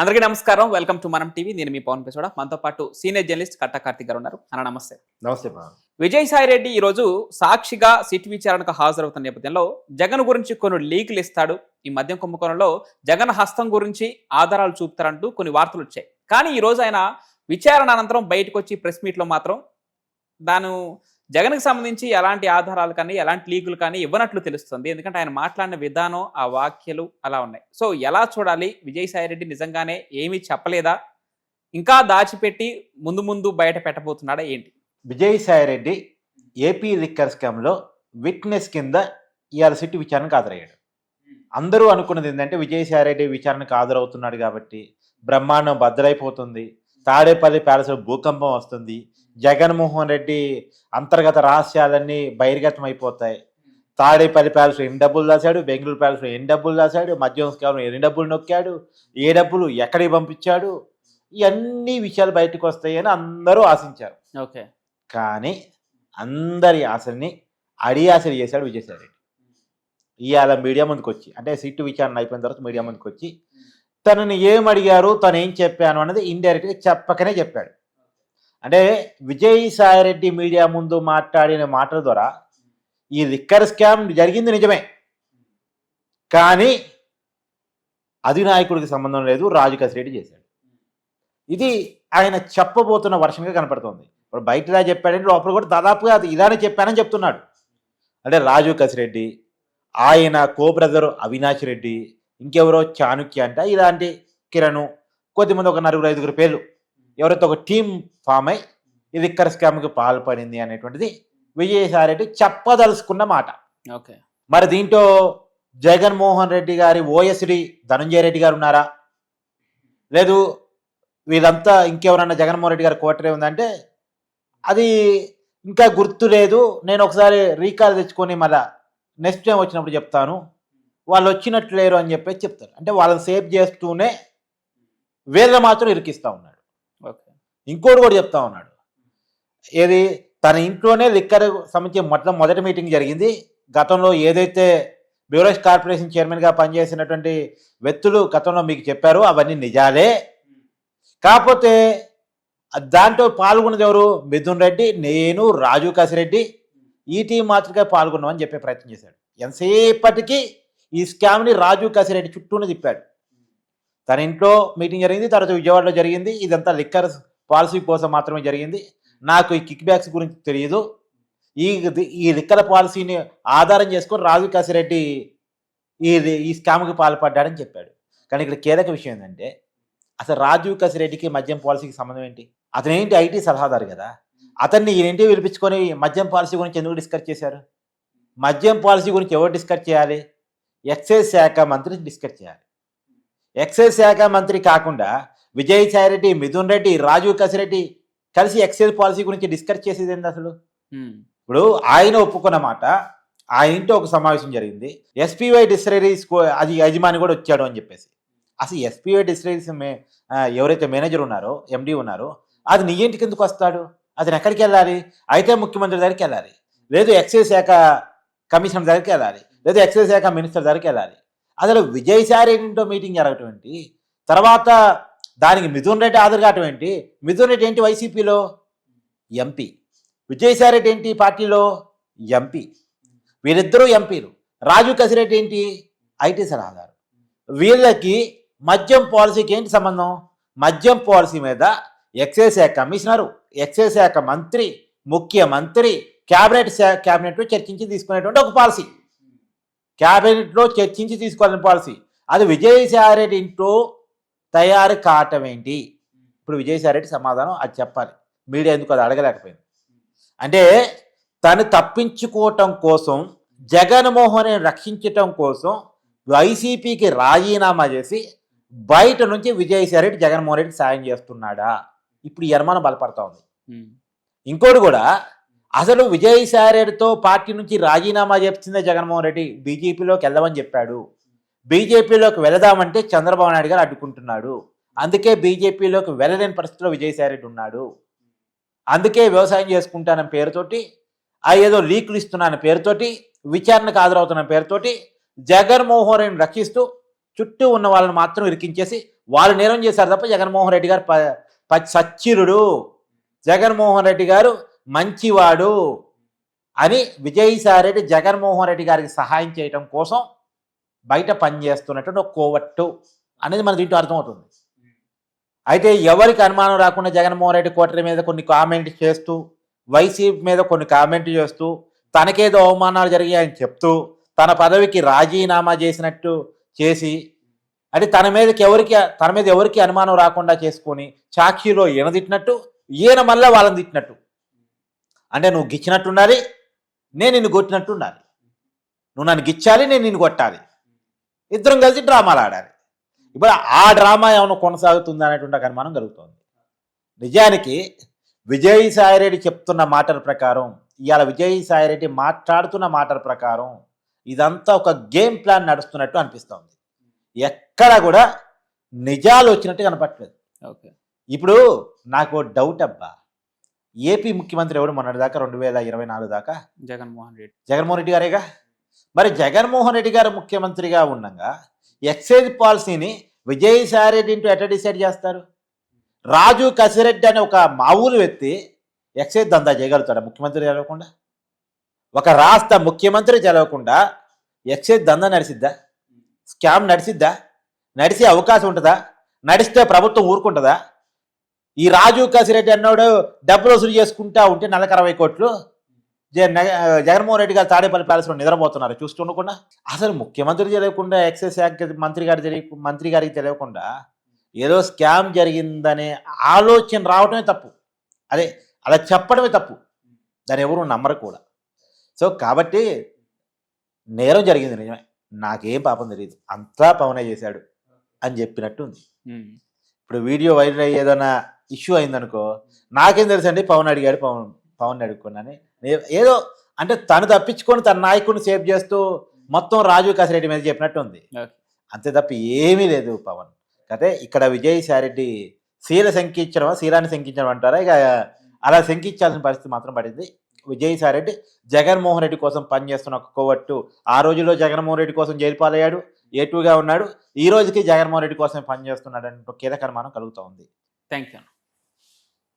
అందరికీ నమస్కారం. Welcome to Manam TV. నేను మీ పవన్ పేసోడ. మనతో పాటు సీనియర్ జర్నలిస్ట్ కట్ట కార్తిక్ గారు ఉన్నారు. అన్న నమస్తే. నమస్తే విజయసాయి రెడ్డి ఈ రోజు సాక్షిగా సిట్ విచారణకు హాజరవుతున్న నేపథ్యంలో జగన్ గురించి కొన్ని లీకులు ఇస్తాడు. ఈ మద్యం కుంభకోణంలో జగన్ హస్తం గురించి ఆధారాలు చూపుతారంటూ కొన్ని వార్తలు వచ్చాయి. కానీ ఈ రోజు ఆయన విచారణ అనంతరం బయటకు వచ్చి ప్రెస్ మీట్లో మాత్రం దాని జగన్కి సంబంధించి ఎలాంటి ఆధారాలు కానీ ఎలాంటి లీకులు కానీ ఇవ్వనట్లు తెలుస్తుంది. ఎందుకంటే ఆయన మాట్లాడిన విధానం ఆ వాక్యాలు అలా ఉన్నాయి. సో ఎలా చూడాలి? విజయసాయిరెడ్డి నిజంగానే ఏమీ చెప్పలేదా? ఇంకా దాచిపెట్టి ముందు ముందు బయట పెట్టబోతున్నాడా ఏంటి? విజయసాయిరెడ్డి ఏపీ లిక్కర్ స్కామ్లో విట్నెస్ కింద ఇవాళ సిట్టి విచారణకు హాజరయ్యాడు. అందరూ అనుకున్నది ఏంటంటే విజయసాయిరెడ్డి విచారణకు హాజరవుతున్నాడు కాబట్టి బ్రహ్మాండం బద్దలైపోతుంది తాడేపల్లి ప్యాలెస్లో భూకంపం వస్తుంది. జగన్మోహన్ రెడ్డి అంతర్గత రహస్యాలన్నీ బహిర్గతం అయిపోతాయి తాడేపల్లి ప్యాలెస్లో ఎన్ని డబ్బులు దాచాడు? బెంగళూరు ప్యాలెస్లో ఎన్ని డబ్బులు దాచాడు? మద్యం స్కామ్లో ఎన్ని డబ్బులు నొక్కాడు? ఏ డబ్బులు ఎక్కడికి పంపించాడు? ఇవన్నీ విషయాలు బయటకు వస్తాయని అందరూ ఆశించారు. ఓకే. కానీ అందరి ఆశల్ని అడియాసలు చేశాడు విజయసాయి రెడ్డి. ఇవాళ మీడియా ముందుకు వచ్చి అంటే సిట్టు విచారణ అయిపోయిన తర్వాత మీడియా ముందుకు వచ్చి తనని ఏం అడిగారు తను ఏం చెప్పాను అన్నది ఇండైరెక్ట్గా చెప్పకనే చెప్పాడు. అంటే విజయసాయి రెడ్డి మీడియా ముందు మాట్లాడిన మాటల ద్వారా ఈ లిక్కర్ స్కామ్ జరిగింది నిజమే. కానీ అధినాయకుడికి సంబంధం లేదు రాజు కసిరెడ్డి చేశాడు. ఇది ఆయన చెప్పబోతున్న వర్షంగా కనపడుతుంది. ఇప్పుడు బయట చెప్పాడంటే లోపల కూడా దాదాపుగా అది ఇలానే చెప్పానని చెప్తున్నాడు. అంటే రాజు కసిరెడ్డి ఆయన కో బ్రదర్ అవినాష్ రెడ్డి ఇంకెవరో చాణుక్య అంట ఇలాంటి కిరణ్ కొద్దిమంది ఒక నలుగురు ఐదుగురు పేర్లు. ఎవరైతే ఒక టీం ఫామ్ అయి ఇది ఇక్కడ స్కామ్కి పాల్పడింది అనేటువంటిది విజయసాయి రెడ్డి చెప్పదలుచుకున్న మాట. ఓకే. మరి దీంట్లో జగన్మోహన్ రెడ్డి గారి ఓఎస్డి ధనంజయ రెడ్డి గారు ఉన్నారా? లేదు వీళ్ళంతా ఇంకెవరన్నా జగన్మోహన్ రెడ్డి గారి కోటరే ఉందంటే అది ఇంకా గుర్తు లేదు. నేను ఒకసారి రీకాల్ తెచ్చుకొని మళ్ళా నెక్స్ట్ టైం వచ్చినప్పుడు చెప్తాను. వాళ్ళు వచ్చినట్లు లేరు అని చెప్పేసి చెప్తారు. అంటే వాళ్ళని సేవ్ చేస్తూనే వీళ్ళని మాత్రం ఇరికిస్తా ఉన్నాడు. ఇంకోటి కూడా చెప్తా ఉన్నాడు. ఏది? తన ఇంట్లోనే లిక్కర్ సంబంధించి మొత్తం మొదటి మీటింగ్ జరిగింది. గతంలో ఏదైతే బ్యూరోస్ కార్పొరేషన్ చైర్మన్గా పనిచేసినటువంటి వ్యక్తులు గతంలో మీకు చెప్పారు అవన్నీ నిజాలే. కాకపోతే దాంట్లో పాల్గొన్నది ఎవరు? మిథున్ రెడ్డి నేను రాజు కాసిరెడ్డి ఈటీ మాత్రమే పాల్గొన్నామని చెప్పే ప్రయత్నం చేశాడు. ఎంతసేపటికి ఈ స్కామ్ని రాజు కాసిరెడ్డి చుట్టూనే తిప్పాడు. తన ఇంట్లో మీటింగ్ జరిగింది తర్వాత విజయవాడలో జరిగింది. ఇదంతా లిక్కర్ పాలసీ కోసం మాత్రమే జరిగింది. నాకు ఈ కిక్ బ్యాక్స్ గురించి తెలియదు ఈ ఈ లిక్కర్ పాలసీని ఆధారం చేసుకొని రాజు కాసిరెడ్డి ఈ ఈ స్కామ్కి పాల్పడ్డాడని చెప్పాడు. కానీ ఇక్కడ కీలక విషయం ఏంటంటే అసలు రాజీవ్ కసిరెడ్డికి మద్యం పాలసీకి సంబంధం ఏంటి? అతను ఏంటి ఐటీ సలహాదారు కదా? అతన్ని ఈయనేంటి పిలిపించుకొని మద్యం పాలసీ గురించి ఎందుకు డిస్కస్ చేశారు? మద్యం పాలసీ గురించి ఎవరు డిస్కస్ చేయాలి? ఎక్సైజ్ శాఖ మంత్రి డిస్కస్ చేయాలి. ఎక్సైజ్ శాఖ మంత్రి కాకుండా విజయసాయి రెడ్డి మిథున్ రెడ్డి రాజీవ్ కసిరెడ్డి కలిసి ఎక్సైజ్ పాలసీ గురించి డిస్కస్ చేసేది ఏంటి అసలు? ఇప్పుడు ఆయన ఒప్పుకున్న మాట ఆయన ఇంట్లో ఒక సమావేశం జరిగింది. ఎస్పీవై డిస్టరీస్ అది యజమాని కూడా వచ్చాడు అని చెప్పేసి. అసలు ఎస్పీవై డిస్టరీస్ మే ఆ, ఎవరైతే మేనేజర్ ఉన్నారో ఎండి ఉన్నారో అది నీ ఇంటికి ఎందుకు వస్తాడు? అతను ఎక్కడికి వెళ్ళాలి? అయితే ముఖ్యమంత్రి దగ్గరికి వెళ్ళాలి. లేదు ఎక్సైజ్ శాఖ కమిషనర్ దగ్గరికి వెళ్ళాలి. లేదు ఎక్సైజ్ శాఖ మినిస్టర్ దగ్గరికి వెళ్ళాలి. అసలు విజయసాయి రెడ్డితో మీటింగ్ జరగటం ఏంటి? తర్వాత దానికి మిథున్ రెడ్డి హాజరు కావటం ఏంటి? మిథున్ రెడ్డి ఏంటి వైసీపీలో? ఎంపీ. విజయసాయి రెడ్డి ఏంటి పార్టీలో? ఎంపీ. వీరిద్దరూ ఎంపీలు. రాజు కసిరెడ్డి ఏంటి? ఐటీ సలహాదారు. వీళ్ళకి మద్యం పాలసీకి ఏంటి సంబంధం? మద్యం పాలసీ మీద ఎక్సైజ్ శాఖ కమిషనరు ఎక్సైజ్ శాఖ మంత్రి ముఖ్యమంత్రి క్యాబినెట్ క్యాబినెట్లో చర్చించి తీసుకునేటువంటి ఒక పాలసీ. క్యాబినెట్లో చర్చించి తీసుకోవాలని పాలసీ. అది విజయసాయి రెడ్డి ఇంటూ తయారు కావటం ఏంటి? ఇప్పుడు విజయసాయి రెడ్డి సమాధానం అది చెప్పాలి. మీడియా ఎందుకు అది అడగలేకపోయింది? అంటే తను తప్పించుకోవటం కోసం జగన్మోహన్ రక్షించటం కోసం వైసీపీకి రాజీనామా చేసి బయట నుంచి విజయసాయి రెడ్డి జగన్మోహన్ రెడ్డి సాయం చేస్తున్నాడా? ఇప్పుడు ఈ అనుమానం బలపడతా ఉంది. ఇంకోటి కూడా అసలు విజయసాయి రెడ్డితో పార్టీ నుంచి రాజీనామా చేసిందే జగన్మోహన్ రెడ్డి బీజేపీలోకి వెళ్దామని చెప్పాడు. బీజేపీలోకి వెళదామంటే చంద్రబాబు నాయుడు గారు అడ్డుకుంటున్నాడు. అందుకే బీజేపీలోకి వెళ్ళలేని పరిస్థితిలో విజయసాయి రెడ్డి ఉన్నాడు. అందుకే వ్యవసాయం చేసుకుంటానని పేరుతోటి ఆ ఏదో లీకులు ఇస్తున్నాన పేరుతోటి విచారణకు హాజరవుతున్న పేరుతోటి జగన్మోహన్ రెడ్డిని రక్షిస్తూ చుట్టూ ఉన్న వాళ్ళని మాత్రం ఇరికించేసి వాళ్ళు నేరం చేశారు తప్ప జగన్మోహన్ రెడ్డి గారు ప- సచ్చిరుడు. జగన్మోహన్ రెడ్డి గారు మంచివాడు అని విజయసాయిరెడ్డి జగన్మోహన్ రెడ్డి గారికి సహాయం చేయటం కోసం బయట పనిచేస్తున్నటువంటి ఒక కోవట్టు అనేది మన దీంట్లో అర్థమవుతుంది. అయితే ఎవరికి అనుమానం రాకుండా జగన్మోహన్ రెడ్డి కోటరి మీద కొన్ని కామెంట్ చేస్తూ వైసీపీ మీద కొన్ని కామెంట్ చేస్తూ తనకేదో అవమానాలు జరిగాయని చెప్తూ తన పదవికి రాజీనామా చేసినట్టు చేసి అంటే తన మీదకి ఎవరికి తన మీద ఎవరికి అనుమానం రాకుండా చేసుకొని సాక్షిలో ఈయన తిట్టినట్టు ఈయన మళ్ళీ వాళ్ళని తిట్టినట్టు. అంటే నువ్వు గిచ్చినట్టు ఉండాలి నేను నిన్ను కొట్టినట్టు ఉండాలి. నువ్వు నన్ను గిచ్చాలి నేను నిన్ను కొట్టాలి. ఇద్దరం కలిసి డ్రామాలు ఆడాలి. ఇప్పుడు ఆ డ్రామా ఏమైనా కొనసాగుతుందా అనేటువంటి అనుమానం కలుగుతోంది. నిజానికి విజయసాయిరెడ్డి చెప్తున్న మాటల ప్రకారం ఇవాళ విజయసాయిరెడ్డి మాట్లాడుతున్న మాటల ప్రకారం ఇదంతా ఒక గేమ్ ప్లాన్ నడుస్తున్నట్టు అనిపిస్తోంది. ఎక్కడ కూడా నిజాలు వచ్చినట్టు కనపట్లేదు ఓకే. ఇప్పుడు నాకు డౌట్ అబ్బా. ఏపీ ముఖ్యమంత్రి ఎవడు మొన్నటి దాకా రెండు వేల ఇరవై నాలుగు దాకా? జగన్మోహన్ రెడ్డి. జగన్మోహన్ రెడ్డి గారేగా? మరి జగన్మోహన్ రెడ్డి గారు ముఖ్యమంత్రిగా ఉండగా ఎక్సైజ్ పాలసీని విజయసాయి రెడ్డి ఇంటూ ఎట్లా డిసైడ్ చేస్తారు? రాజు కసిరెడ్డి అనే ఒక మామూలు వ్యక్తి ఎక్సైజ్ దందా చేయగలుగుతాడా ముఖ్యమంత్రి చదవకుండా? ఒక రాష్ట్ర ముఖ్యమంత్రి చదవకుండా ఎక్సైజ్ దందా నడిసిద్దా? స్కామ్ నడిసిద్దా? నడిసే అవకాశం ఉంటుందా? నడిస్తే ప్రభుత్వం ఊరుకుంటుందా? ఈ రాజు కసిరెడ్డి అన్నాడు డబ్బులు వసూలు చేసుకుంటా ఉంటే నెలకు అరవై కోట్లు జగన్మోహన్ రెడ్డి గారు తాడేపల్లి ప్యాలెస్లో నిద్రపోతున్నారు. చూస్తుండకుండా అసలు ముఖ్యమంత్రి తెలియకుండా ఎక్సైజ్ శాఖ మంత్రి గారు తెలియ మంత్రి గారికి తెలియకుండా ఏదో స్కామ్ జరిగిందనే ఆలోచన రావడమే తప్పు. అదే అలా చెప్పడమే తప్పు. దాన్ని ఎవరు నమ్మరు కూడా. సో కాబట్టి నేరం జరిగింది నిజమే. నాకేం పాపం తెలియదు అంతా పవనే చేశాడు అని చెప్పినట్టు ఉంది. ఇప్పుడు వీడియో వైరల్ అయ్యి ఏదైనా ఇష్యూ అయిందనుకో నాకేం తెలుసండి? పవన్ అడిగాడు పవన్ పవన్ అడుక్కున్నాని ఏదో అంటే తను తప్పించుకొని తన నాయకుడిని సేవ్ చేస్తూ మొత్తం రాజు కాసిరెడ్డి మీద చెప్పినట్టు ఉంది. అంతే తప్ప ఏమీ లేదు పవన్. అయితే ఇక్కడ విజయసాయిరెడ్డి శీల శంకించడం శీలాన్ని శంకించడం అంటారా? ఇక అలా శంకించాల్సిన పరిస్థితి మాత్రం పడింది. విజయసాయిరెడ్డి జగన్మోహన్ రెడ్డి కోసం పనిచేస్తున్న ఒక కోవట్టు ఆ రోజుల్లో జగన్మోహన్ రెడ్డి కోసం జైలు పాలయ్యాడు. ఏటుగా ఉన్నాడు. ఈ రోజుకి జగన్మోహన్ రెడ్డి కోసం పనిచేస్తున్నాడు అంటే కీలక అనుమానం కలుగుతూ ఉంది. Thank you